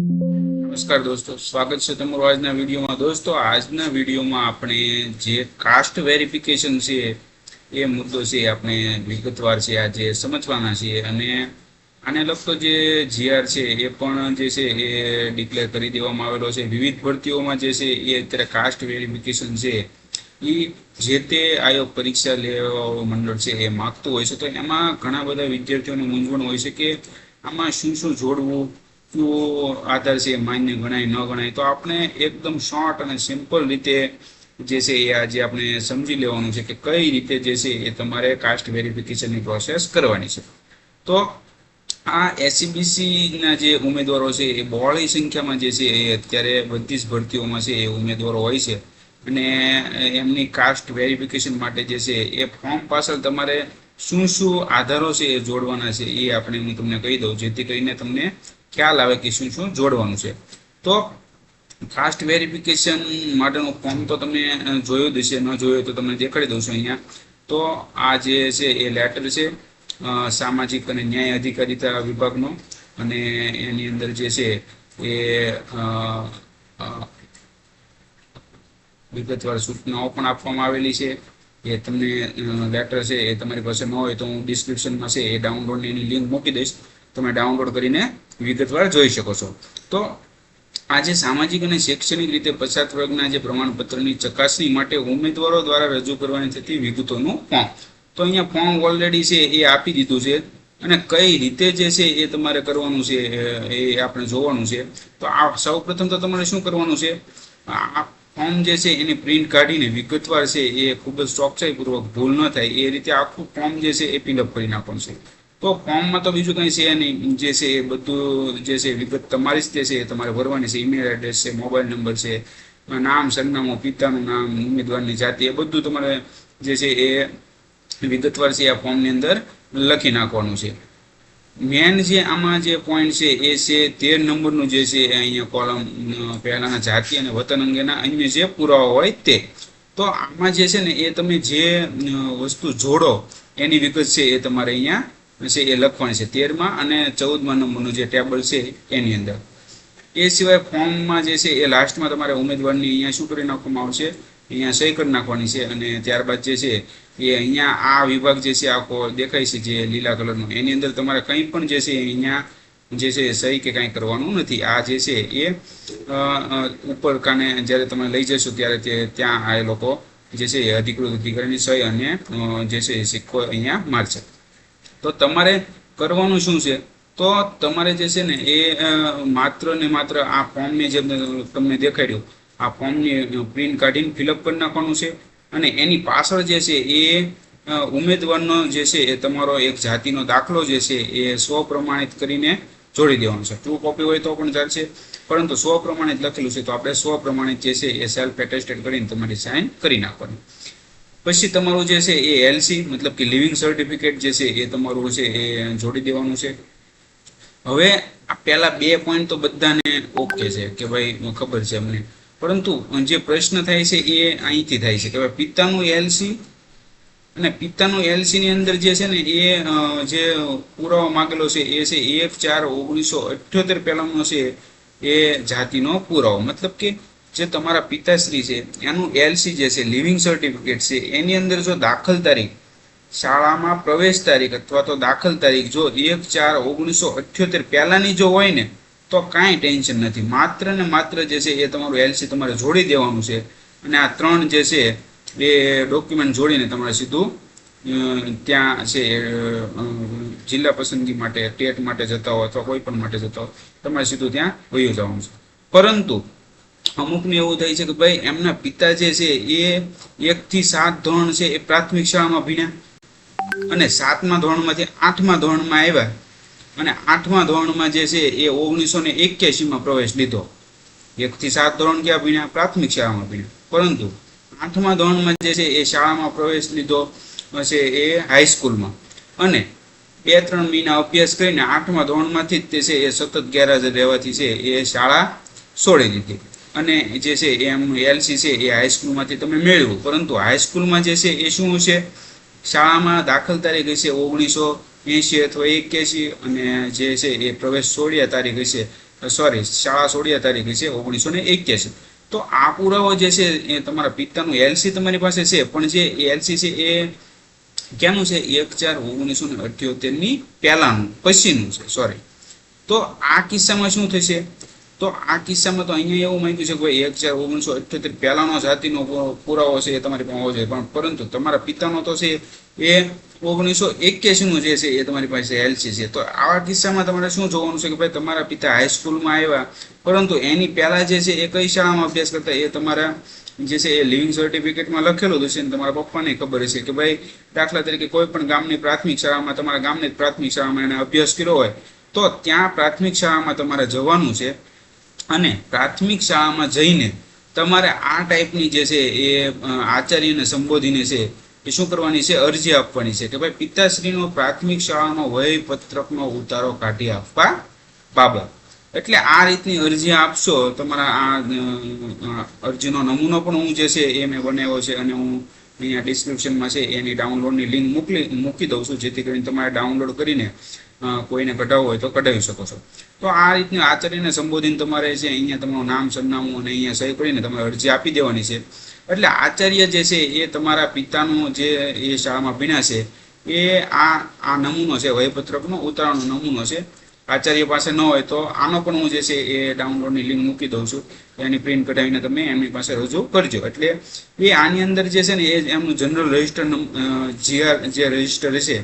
નમસ્કાર દોસ્તો, સ્વાગત છે તમારું આજના વિડીયોમાં. દોસ્તો, આજના વિડીયોમાં આપણે જે કાસ્ટ વેરિફિકેશન છે, એ મુદ્દો છે આપણે વિગતવાર છે આજે સમજવાના છીએ અને આને લગતો જે જીઆર છે એ પણ જે છે એ ડિક્લેર કરી દેવામાં આવેલો છે. વિવિધ ભરતીઓમાં જે છે એ અત્યારે કાસ્ટ વેરિફિકેશન છે એ જે તે આયોગ પરીક્ષા લેવા મંડળ છે એ માગતું હોય છે. તો એમાં ઘણા બધા વિદ્યાર્થીઓને મૂંઝવણ હોય છે કે આમાં શું શું જોડવું આધાર છે, માન્ય ગણાય, ન ગણાય, તો આપણે એકદમ શોર્ટ અને સિમ્પલ રીતે જે છે એ આજે આપણે સમજી લેવાનું છે કે કઈ રીતે જે છે એ તમારે કાસ્ટ વેરિફિકેશનની પ્રોસેસ કરવાની છે. તો આ એસસીબીસીના જે ઉમેદવારો છે, એ બહોળી સંખ્યામાં જે છે એ અત્યારે બધી જ ભરતીઓમાં છે એ ઉમેદવારો હોય છે. અને એમની કાસ્ટ વેરિફિકેશન માટે જે છે એ ફોર્મ પાછળ તમારે શું શું આધારો છે એ જોડવાના છે એ આપણે હું તમને કહી દઉં, જેથી કરીને તમને ખ્યાલ આવે કે શું શું જોડવાનું છે. તો કાસ્ટ વેરિફિકેશન માટેનું ફોર્મ તો તમે જોયું જ હશે, ન જોયું તો તમને દેખાડી દઉં છું અહીંયા. તો આ જે છે એ લેટર છે સામાજિક અને ન્યાય અધિકારીતા વિભાગનો. અને એની અંદર જે છે એ વિગતવાર સૂચનાઓ પણ આપવામાં આવેલી છે. એ તમને લેટર છે એ તમારી પાસે ન હોય તો હું ડિસ્ક્રિપ્શનમાં છે એ ડાઉનલોડની એની લિંક મૂકી દઈશ. તમે ડાઉનલોડ કરીને વિગતવાર જોઈ શકો છો. તો આજે સામાજિક અને શૈક્ષણિક રીતે પછાત વર્ગના જે પ્રમાણપત્રની ચકાસણી માટે ઉમેદવારો દ્વારા રજૂ કરવાની થતી વિગતોનું ફોર્મ તો અહીંયા ફોર્મ ઓલરેડી છે, એ આપી દીધું છે અને કઈ રીતે જે છે એ તમારે કરવાનું છે એ આપણે જોવાનું છે. તો આ સૌ પ્રથમ તો તમારે શું કરવાનું છે? આ ફોર્મ જે છે એની પ્રિન્ટ કાઢીને વિગતવાર છે, એ ખૂબ જ ચોકસાઈપૂર્વક ભૂલ ન થાય. એ રીતે આખું ફોર્મ જે છે એ ફિલઅપ કરી નાખવાનું છે. તો ફોર્મમાં તો બીજું કંઈ છે નહીં. જે છે એ બધું જે છે વિગત તમારી જ તે છે તમારે ભરવાની છે. ઈમેલ એડ્રેસ છે મોબાઈલ નંબર છે, નામ, સરનામું, પિતાનું નામ, ઉમેદવારની જાતિ, એ બધું તમારે જે છે એ વિગતવાર છે આ ફોર્મની અંદર લખી નાખવાનું છે. મેન જે આમાં જે પોઈન્ટ છે એ છે તેર નંબરનું જે છે અહીંયા કોલમ પહેલાના જાતિ અને વતન અંગેના અન્ય જે પુરાવા હોય તે. તો આમાં જે છે ને એ તમે જે વસ્તુ જોડો, એની વિગત છે એ તમારે અહીંયા છે એ લખવાની છે તેરમાં અને ચૌદમાં નંબરનું જે ટેબલ છે એની અંદર. એ સિવાય ફોર્મમાં જે છે એ લાસ્ટમાં તમારે ઉમેદવારની અહીંયા શું કરી નાખવામાં આવશે? અહીંયા સહી કરી નાખવાની છે અને ત્યારબાદ જે છે એ અહીંયા આ વિભાગ જે છે આખો દેખાય છે જે લીલા કલરનો. એની અંદર તમારે કંઈ પણ જે છે અહીંયા જે છે સહી કે કાંઈ કરવાનું નથી. આ જે છે એ ઉપર કાને જ્યારે તમે લઈ જશો ત્યારે તે ત્યાં આ લોકો જે છે અધિકૃત અધિકારીની સહી અને જે છે સિક્કો અહીંયા મારશે. તો તમારે કરવાનું શું છે? તો તમારે જે છે ને એ માત્ર ને માત્ર આ ફોર્મને જે તમને દેખાડ્યું, આ ફોર્મની પ્રિન્ટ કાઢીને ફિલઅપ કરી નાખવાનું છે. અને એની પાછળ જે છે એ ઉમેદવારનો જે છે એ તમારો એક જાતિનો દાખલો જે છે એ સ્વ પ્રમાણિત કરીને જોડી દેવાનો છે. ટ્રુ કોપી હોય તો પણ ચાલશે. પરંતુ સ્વપ્રમાણિત લખેલું છે, તો આપણે સ્વ પ્રમાણિત જે છે એ સેલ્ફ એટેસ્ટેડ કરીને તમારી સાઇન કરી નાખવાની. પછી તમારું જે છે એ એલસી મતલબ કે લિવિંગ સર્ટિફિકેટ જે છે એ તમારું છે એ જોડી દેવાનું છે. હવે આ પહેલા બે પોઈન્ટ તો બધાને ઓકે છે, કે ભાઈ ખબર છે અમને. પરંતુ જે પ્રશ્ન થાય છે એ અહીંથી થાય છે, કે ભાઈ પિતાનું એલસી અને પિતાનું એલસી ની અંદર જે છે ને એ જે પુરાવો માંગેલો છે એ છે એફ ચાર ઓગણીસો અઠ્યોતેર પહેલાનો છે એ જાતિનો પુરાવો. મતલબ કે જે તમારા પિતાશ્રી છે, એનું એલસી જે છે લિવિંગ સર્ટિફિકેટ છે, એની અંદર જો દાખલ તારીખ, શાળામાં પ્રવેશ તારીખ અથવા તો દાખલ તારીખ જો એક ચાર ઓગણીસો અઠ્યોતેર પહેલાંની જો હોય ને, તો કાંઈ ટેન્શન નથી. માત્ર ને માત્ર જે છે, એ તમારું એલસી તમારે જોડી દેવાનું છે. અને આ ત્રણ જે છે, એ ડોક્યુમેન્ટ જોડીને તમારે સીધું ત્યાં છે જિલ્લા પસંદગી માટે, ટેટ માટે જતા હો અથવા કોઈ પણ માટે જતા હો, તમારે સીધું ત્યાં વયું જવાનું છે. પરંતુ અમુકને એવું થાય છે કે ભાઈ, એમના પિતા જે છે એ એક થી સાત ધોરણ છે, એ પ્રાથમિક શાળામાં ભણ્યા. અને સાતમા ધોરણમાંથી આઠમા ધોરણમાં આવ્યા. અને આઠમા ધોરણમાં જે છે એ ઓગણીસો ને એક્યાસીમાં પ્રવેશ લીધો. એક થી સાત ધોરણ ક્યાં ભણ્યા? પ્રાથમિક શાળામાં ભણ્યા. પરંતુ આઠમા ધોરણમાં જે છે એ શાળામાં પ્રવેશ લીધો છે એ હાઈસ્કૂલમાં. અને બે ત્રણ મહિના અભ્યાસ કરીને આઠમા ધોરણમાંથી જ તે છે એ સતત ગેરહાજર રહેવાથી છે એ શાળા છોડી દીધી. અને જે છે એ એમનું એલસી છે એ હાઈસ્કૂલમાંથી તમે મેળવો પરંતુ હાઈસ્કૂલમાં જે છે એ શું છે? શાળામાં દાખલ તારીખ હશે ઓગણીસો એંશી અથવા એક્યાસી અને જે છે એ પ્રવેશ સોળિયા તારીખ હશે સોરી શાળા સોળિયા તારીખ હશે ઓગણીસો ને એક્યાસી તો આ પુરાવો જે છે એ તમારા પિતાનું એલસી તમારી પાસે છે, પણ જે એલસી છે એ ક્યાંનું છે? એક ચાર ઓગણીસો ને અઠ્યોતેરની પહેલાનું, પછીનું છે સોરી તો આ કિસ્સામાં શું થશે? તો આ કિસ્સામાં તો અહીંયા એવું માંગ્યું છે કે ભાઈ એક ચાર ઓગણીસો અઠ્યોતેર પહેલાનો જાતિનો પુરાવો છે એ તમારી પાસે હોવો જોઈએ. પણ પરંતુ તમારા પિતાનો તો છે એ ઓગણીસો એક્યાસીનું જે છે એ તમારી પાસે એલસી છે. તો આવા કિસ્સામાં તમારે શું જોવાનું છે કે ભાઈ તમારા પિતા હાઈસ્કૂલમાં આવ્યા, પરંતુ એની પહેલાં જે છે એ કઈ શાળામાં અભ્યાસ કરતા એ તમારા જે છે એ લિવિંગ સર્ટિફિકેટમાં લખેલું હશે અને તમારા પપ્પાને ખબર હશે કે ભાઈ દાખલા તરીકે કોઈ પણ ગામની પ્રાથમિક શાળામાં તમારા ગામની પ્રાથમિક શાળામાં એને અભ્યાસ કર્યો હોય, તો ત્યાં પ્રાથમિક શાળામાં તમારે જવાનું છે. અને પ્રાથમિક શાળામાં જઈને તમારે આ ટાઈપની જે છે એ આચાર્યને સંબોધીને છે, એ શું કરવાની છે? અરજી આપવાની છે કે ભાઈ, પિતાશ્રીનો પ્રાથમિક શાળાનો વય પત્રકનો ઉતારો કાઢી આપવા બાબત. એટલે આ રીતની અરજી આપશો, તમારા આ અરજીનો નમૂનો પણ હું જે છે એ મેં બનાવ્યો છે અને હું અહીંયા ડિસ્ક્રિપ્શનમાં છે એની ડાઉનલોડની લિંક મોકલી, મૂકી દઉં છું, જેથી કરીને તમારે ડાઉનલોડ કરીને કોઈને કઢાવવું હોય તો કઢાવી શકો છો. તો આ રીતની આચાર્યને સંબોધીને તમારે છે અહીંયા તમારું નામ સરનામું અને અહીંયા સહી કરીને તમારે અરજી આપી દેવાની છે. એટલે આચાર્ય જે છે એ તમારા પિતાનું જે એ શાળામાં ભણ્યા છે, એ આ આ નમૂનો છે, વયપત્રકનો ઉતરાણનો નમૂનો છે. આચાર્ય પાસે ન હોય તો આનો પણ હું જે છે એ ડાઉનલોડની લિંક મૂકી દઉં છું. એની પ્રિન્ટ કઢાવીને તમે એમની પાસે રજૂ કરજો. એટલે એ આની અંદર જે છે ને એ એમનું જનરલ રજિસ્ટર જીઆર જે રજિસ્ટર છે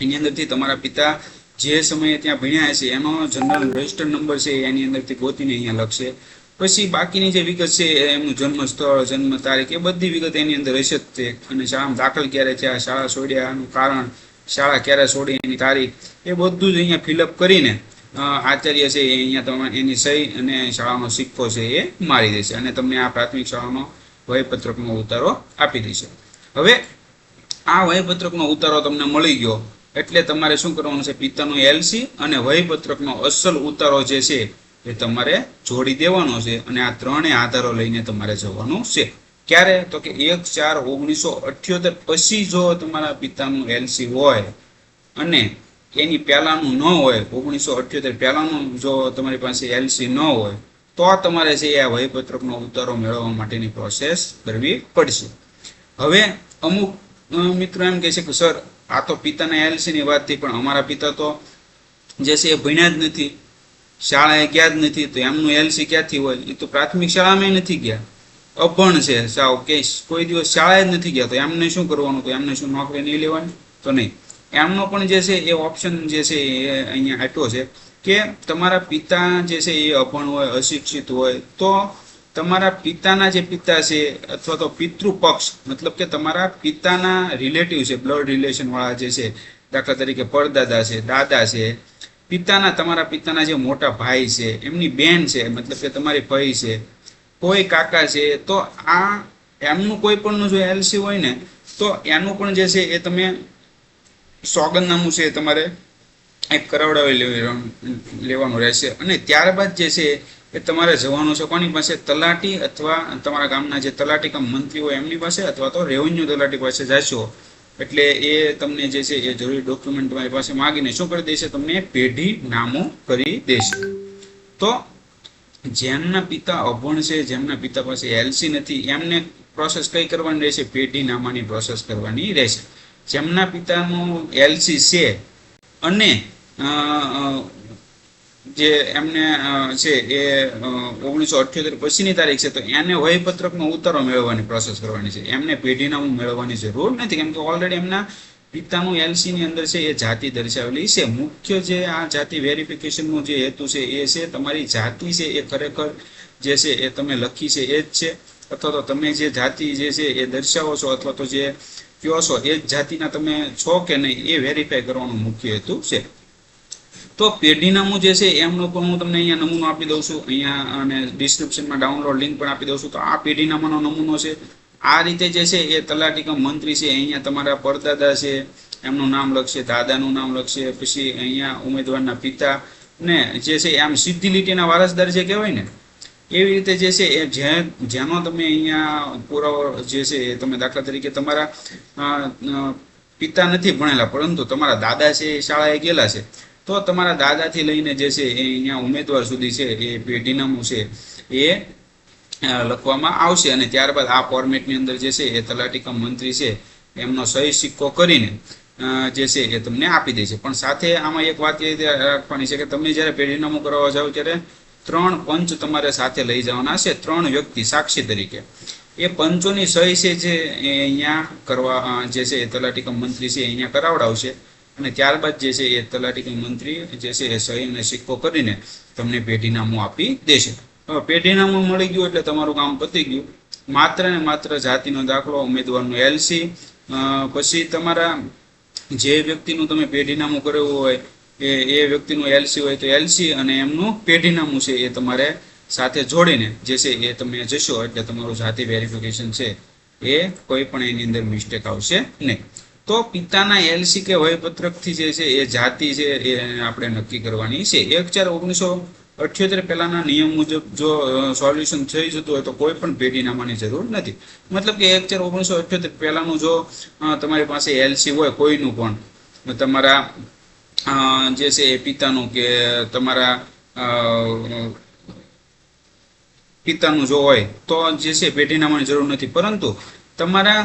એની અંદરથી તમારા પિતા જે સમયે ત્યાં ભણ્યા છે એનો જનરલ રજિસ્ટર નંબર છે, એની અંદરથી ગોતીને અહીંયા લખશે. પછી બાકીની જે વિગત છે, એમનું જન્મ સ્થળ જન્મ તારીખ, એ બધી વિગત એની અંદર હશે જ તે. અને શાળામાં દાખલ ક્યારે થયા, શાળા છોડ્યાનું કારણ, શાળા ક્યારે છોડી, એની તારીખ, એ બધું જ અહીંયા ફિલઅપ કરીને આચાર્ય છે એ અહીંયા તમારે એની સહી અને શાળાનો સિક્કો છે એ મારી દેશે. અને તમને આ પ્રાથમિક શાળાનો વયપત્રકનો ઉતારો આપી દેશે. હવે, આ વયપત્રકનો ઉતારો તમને મળી ગયો. એટલે તમારે શું કરવાનું છે? પિતાનું એલસી અને વયપત્રકનો અસલ ઉતારો જે છે, એ તમારે જોડી દેવાનો છે અને આ ત્રણેય આધારો લઈને તમારે જવાનું છે. ક્યારે? તો કે એક ચાર ઓગણીસો અઠ્યોતેર પછી જો તમારા પિતાનું એલસી હોય અને એની પહેલાંનું ન હોય, ઓગણીસો અઠ્યોતેર પહેલાનું જો તમારી પાસે એલસી ન હોય, તો તમારે છે આ વયપત્રકનો ઉતારો મેળવવા માટેની પ્રોસેસ કરવી પડશે. હવે અમુક મિત્રો એમ કહે છે કે, સર આ તો પિતાના એલસીની વાત થઈ, પણ અમારા પિતા તો જે છે એ ભણ્યા જ નથી, શાળાએ ગયા જ નથી, તો એમનું એલસી ક્યાંથી હોય? એ તો પ્રાથમિક શાળામાં નથી ગયા. અભણ છે, સાવ કે કોઈ દિવસ શાળાએ જ નથી ગયા, તો એમને શું કરવાનું? તો એમને શું નોકરી નહીં લેવાની? તો નહીં. એમનો પણ જે છે એ ઓપ્શન જે છે એ અહીંયા આટો છે કે તમારા પિતા જે છે એ અભણ હોય, અશિક્ષિત હોય, તો તમારા પિતાના જે પિતા છે, અથવા તો પિતૃ પક્ષ મતલબ કે તમારા પિતાના રિલેટિવ છે બ્લડ રિલેશન વાળા જે છે, દાખલા તરીકે પરદાદા છે, દાદા છે, પિતાના, તમારા પિતાના જે મોટા ભાઈ છે, એમની બેન છે, મતલબ કે તમારી ભાઈ છે, કોઈ કાકા છે, તો આ એમનું કોઈ પણ જો એલસી હોય ને, તો એનું પણ જે છે એ તમે સોગંદનામું છે તમારે એક કરાવડાવી લેવાનું રહેશે. અને ત્યારબાદ જે છે એ તમારે જવાનું છે કોની પાસે? તલાટી અથવા તમારા ગામના જે તલાટી કમ મંત્રી હોય એમની પાસે અથવા તો રેવન્યુ તલાટી પાસે જશો? એટલે એ તમને જે છે એ જરૂરી ડોક્યુમેન્ટ તમારી પાસે માગીને શું કરી દેશે? તમને પેઢી નામો કરી દેશે. તો જેમના પિતા અભણ છે, જેમના પિતા પાસે એલસી નથી, એમને પ્રોસેસ કઈ કરવાની રહેશે? પેઢી નામાની પ્રોસેસ કરવાની રહેશે. જેમના પિતાનું એલસી છે અને જે એમને છે, એ ઓગણીસો અઠ્યોતેર પછીની તારીખ છે, તો એને વયપત્રકનો ઉતારો મેળવવાની પ્રોસેસ કરવાની છે. એમને પેઢીનામું મેળવવાની જરૂર નથી, કેમ કે ઓલરેડી એમના પિતાનું એલસીની અંદર છે, એ જાતિ દર્શાવેલી છે. મુખ્ય જે આ જાતિ વેરિફિકેશનનો જે હેતુ છે, એ છે, તમારી જાતિ છે, એ ખરેખર જે છે, એ તમે લખી છે, એ જ છે. અથવા તો તમે જે જાતિ જે છે, એ દર્શાવો છો, અથવા તો જે કહો છો, એ જ જાતિના તમે છો કે નહીં, એ વેરીફાઈ કરવાનો મુખ્ય હેતુ છે. તો પેઢીનામું જે છે, એમનો પણ હું તમને અહીંયા નમૂનો આપી દઉં છું. અહીંયા અને ડિસ્ક્રિપ્શનમાં ડાઉનલોડ લિંક પણ આપી દઉં છું. તો આ પેઢીનામાનો નમૂનો છે. આ રીતે જે છે, એ તલાટીકમ મંત્રી છે, અહીંયા તમારા પરદાદા છે, એમનું નામ લખશે, દાદાનું નામ લખશે, પછી અહીંયા ઉમેદવારના પિતા ને જે છે, આમ સીધી લીટીના વારસદાર જે કહેવાય ને, એવી રીતે જે છે, એ જેનો તમે અહીંયા પુરાવો જે છે, એ તમે દાખલા તરીકે તમારા પિતા નથી ભણેલા, પરંતુ તમારા દાદા છે, એ શાળાએ ગયેલા છે. તો તમારા દાદાથી લઈને જે છે એ અહીંયા ઉમેદવાર સુધી છે, એ પેઢીનામું છે, એ લખવામાં આવશે. અને ત્યારબાદ આ ફોર્મેટની અંદર જે છે એ તલાટીકમ મંત્રી છે, એમનો સહી સિક્કો કરીને જે છે એ તમને આપી દેશે પણ સાથે આમાં એક વાત એ રાખવાની છે કે તમે જ્યારે પેઢીનામું કરવા જાઓ ત્યારે ત્રણ પંચ તમારે સાથે લઈ જવાના છે, ત્રણ વ્યક્તિ સાક્ષી તરીકે. એ પંચોની સહી છે જે અહીંયા કરવા જે છે એ તલાટીકમ મંત્રી છે એ અહીંયા કરાવડાવશે. અને ત્યારબાદ જે છે એ તલાટી મંત્રી જે છે એ સહી અને સિક્કો કરીને તમને પેઢીનામું આપી દેશે. હવે પેઢીનામું મળી ગયું એટલે તમારું કામ પતી ગયું. માત્ર ને માત્ર જાતિનો દાખલો, ઉમેદવારનું એલસી પછી તમારા જે વ્યક્તિનું તમે પેઢીનામું કરેલું હોય, એ એ વ્યક્તિનું એલસી હોય તો એલસી અને એમનું પેઢીનામું છે એ તમારે સાથે જોડીને જે છે એ તમે જશો એટલે તમારું જાતિ વેરિફિકેશન છે એ કોઈ પણ એની અંદર મિસ્ટેક આવશે નહીં. તો પિતાના એલસી કે વયપત્રકથી જે છે એ જાતિ છે એ આપણે નક્કી કરવાની છે. એક ચાર ઓગણીસો અઠ્યોતેર પહેલાના નિયમ મુજબ જો સોલ્યુશન થઈ જતું હોય તો કોઈ પણ પેઢીનામાની જરૂર નથી. મતલબ કે એક ચાર ઓગણીસો અઠ્યોતેર પહેલાનું જો તમારી પાસે એલસી હોય કોઈનું પણ તમારા જે છે એ પિતાનું કે તમારા પિતાનું જો હોય તો જે છે પેઢીનામાની જરૂર નથી. પરંતુ તમારા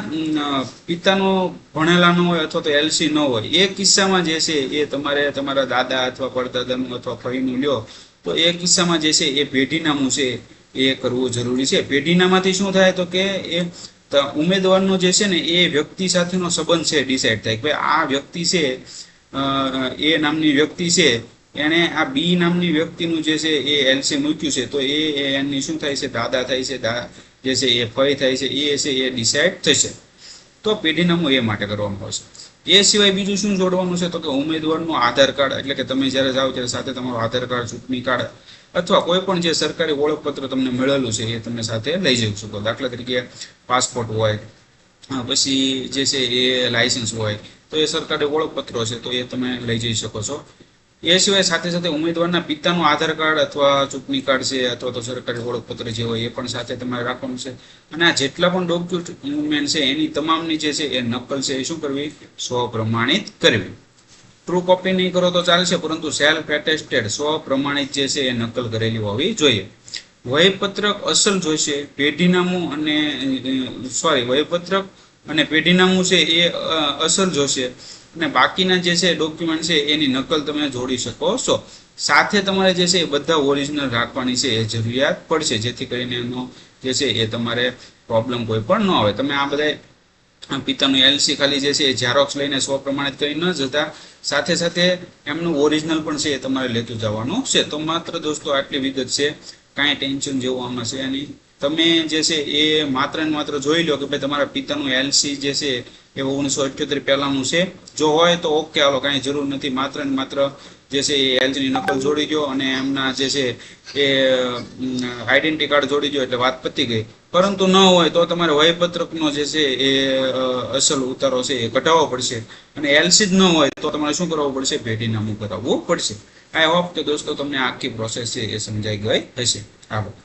પિતાનો ભણેલા ન હોય અથવા તો એલસી ન હોય, એ કિસ્સામાં જે છે એ તમારે તમારા દાદા અથવા પરદાદાનું અથવા ફઈનું લ્યો, તો એ કિસ્સામાં જે છે એ પેઢીનામું છે એ કરવું જરૂરી છે. પેઢીનામાંથી શું થાય તો કે એ ઉમેદવારનો જે છે ને એ વ્યક્તિ સાથેનો સંબંધ છે ડિસાઇડ થાય કે આ વ્યક્તિ છે એ નામની વ્યક્તિ છે, એણે આ બી નામની વ્યક્તિનું જે છે એ એલસી મૂક્યું છે, તો એ એની શું થાય છે? દાદા થાય છે, દા જે છે એ ફઈ થાય છે, એ છે એ ડિસાઇડ થશે. તો પેઢીનામું એ માટે કરવામાં આવશે. એ સિવાય બીજું શું જોડવાનું છે? તો કે ઉમેદવારનું આધાર કાર્ડ, એટલે કે તમે જ્યારે જાઓ ત્યારે સાથે તમારું આધાર કાર્ડ, ચૂંટણી કાર્ડ અથવા કોઈ પણ જે સરકારી ઓળખપત્ર તમને મળેલું છે એ તમે સાથે લઈ જઈ શકો. દાખલા તરીકે પાસપોર્ટ હોય પછી જે છે એ લાયસન્સ હોય, તો એ સરકારી ઓળખપત્રો છે તો એ તમે લઈ જઈ શકો છો. એ સિવાય સાથે સાથે ઉમેદવારના પિતાનું આધાર કાર્ડ અથવા ચૂંટણી કાર્ડ છે, અથવા તો સરકારી ઓળખપત્ર જે હોય એ પણ સાથે તમારે રાખવાનું છે. અને આ જેટલા પણ ડોક્યુમેન્ટ છે, એની તમામની જે છે એ નકલ છે એ શું કરવી? સ્વપ્રમાણિત કરવી. ટ્રુ કોપી નહીં કરો તો ચાલશે, પરંતુ સેલ્ફ એટેસ્ટેડ સ્વપ્રમાણિત જે છે એ નકલ કરેલી હોવી જોઈએ. વયપત્રક અસલ જોઈશે, પેઢીનામું અને સોરી વયપત્રક અને પેઢીનામું છે એ અસલ જોશે. અને બાકીના જે છે ડોક્યુમેન્ટ છે, એની નકલ તમે જોડી શકો છો. સાથે તમારે જે છે એ બધા ઓરિજિનલ રાખવાની છે એ જરૂરિયાત પડશે, જેથી કરીને એનો જે છે એ તમારે પ્રોબ્લેમ કોઈ પણ ન આવે. તમે આ બધા પિતાનું એલસી ખાલી જે છે એ ઝેરોક્સ લઈને સ્વપ્રમાણિત કરી ન જતા, સાથે સાથે એમનું ઓરિજિનલ પણ છે એ તમારે લેતું જવાનું છે. તો માત્ર દોસ્તો આટલી વિગત છે. કાંઈ ટેન્શન જેવું આમાં છે નહીં. તમે જે છે એ માત્ર ને માત્ર જોઈ લો કે ભાઈ તમારા પિતાનું એલસી જે છે એ ઓગણીસો અઠ્યોતેર પહેલાનું છે. જો હોય તો ઓકે હાલો, કાંઈ જરૂર નથી. માત્ર ને માત્ર જે છે એ એલસીની નકલ જોડી દો અને એમના જે છે એ આઈડેન્ટિટી કાર્ડ જોડી દો એટલે વાત પતી ગઈ. પરંતુ ન હોય તો તમારે વયપત્રકનો જે છે એ અસલ ઉતારો છે એ કઢાવવો પડશે. અને એલસી જ ન હોય તો તમારે શું કરવું પડશે? ભેટીનામું કરાવવું પડશે. આઈ હોપ કે દોસ્તો તમને આખી પ્રોસેસ છે એ સમજાઈ ગઈ હશે. આભાર